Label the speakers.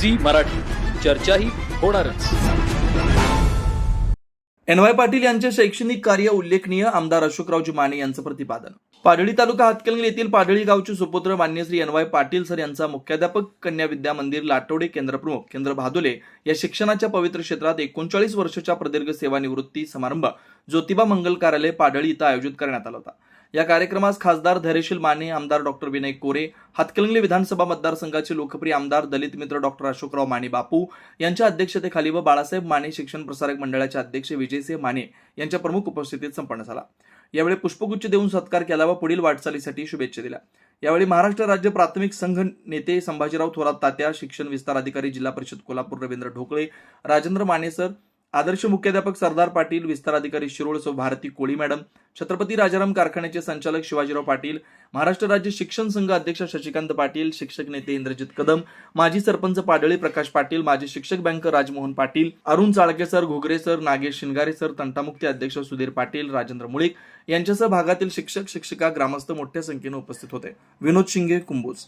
Speaker 1: Zee Marathi. चर्चाही होणारच.
Speaker 2: N Y Patil यांचे शैक्षणिक कार्य उल्लेखनीय आमदार अशोकरावजी माने यांचं प्रतिपादन. पाडळी तालुका हातकणंगले येथील पाडळी गावचे सुपुत्र मान्य Shri N Y Patil sir यांचा मुख्याध्यापक कन्या विद्या मंदिर लाटोडे केंद्रप्रमुख केंद्र भादोले या शिक्षणाच्या पवित्र क्षेत्रात एकोणचाळीस वर्षाच्या प्रदीर्घ सेवानिवृत्ती समारंभ ज्योतिबा मंगल कार्यालय पाडळी इथं आयोजित करण्यात आला होता. या कार्यक्रमास खासदार धैर्यशील माने आमदार डॉक्टर विनय कोरे हातकलंगले विधानसभा मतदारसंघाचे लोकप्रिय आमदार दलित मित्र डॉक्टर अशोकराव माने बापू यांच्या अध्यक्षतेखाली व बाळासाहेब माने शिक्षण प्रसारक मंडळाचे अध्यक्ष विजयसिंह माने यांच्या प्रमुख उपस्थितीत संपन्न झाला. यावेळी पुष्पगुच्छ देऊन सत्कार केला व पुढील वाटचालीसाठी शुभेच्छा दिल्या. यावेळी महाराष्ट्र राज्य प्राथमिक संघ नेते संभाजीराव थोरात तात्या शिक्षण विस्तार अधिकारी जिल्हा परिषद कोल्हापूर रवींद्र ढोकळे राजेंद्र माने सर आदर्श मुख्याध्यापक सरदार पाटील विस्तार अधिकारी शिरोळ सौ भारती कोळी मॅडम छत्रपती राजाराम कारखान्याचे संचालक शिवाजीराव पाटील महाराष्ट्र राज्य शिक्षण संघ अध्यक्ष शशिकांत पाटील शिक्षक नेते इंद्रजित कदम माजी सरपंच पाडळी प्रकाश पाटील माजी शिक्षक bank Rajmohan Patil Arun Chalke sir Ghogare sir Nagesh Shingare sir तंटामुक्ती अध्यक्ष सुधीर पाटील राजेंद्र मुळीक यांच्यासह भागातील शिक्षक शिक्षिका ग्रामस्थ मोठ्या संख्येने उपस्थित होते. विनोद शिंगे कुंभोज.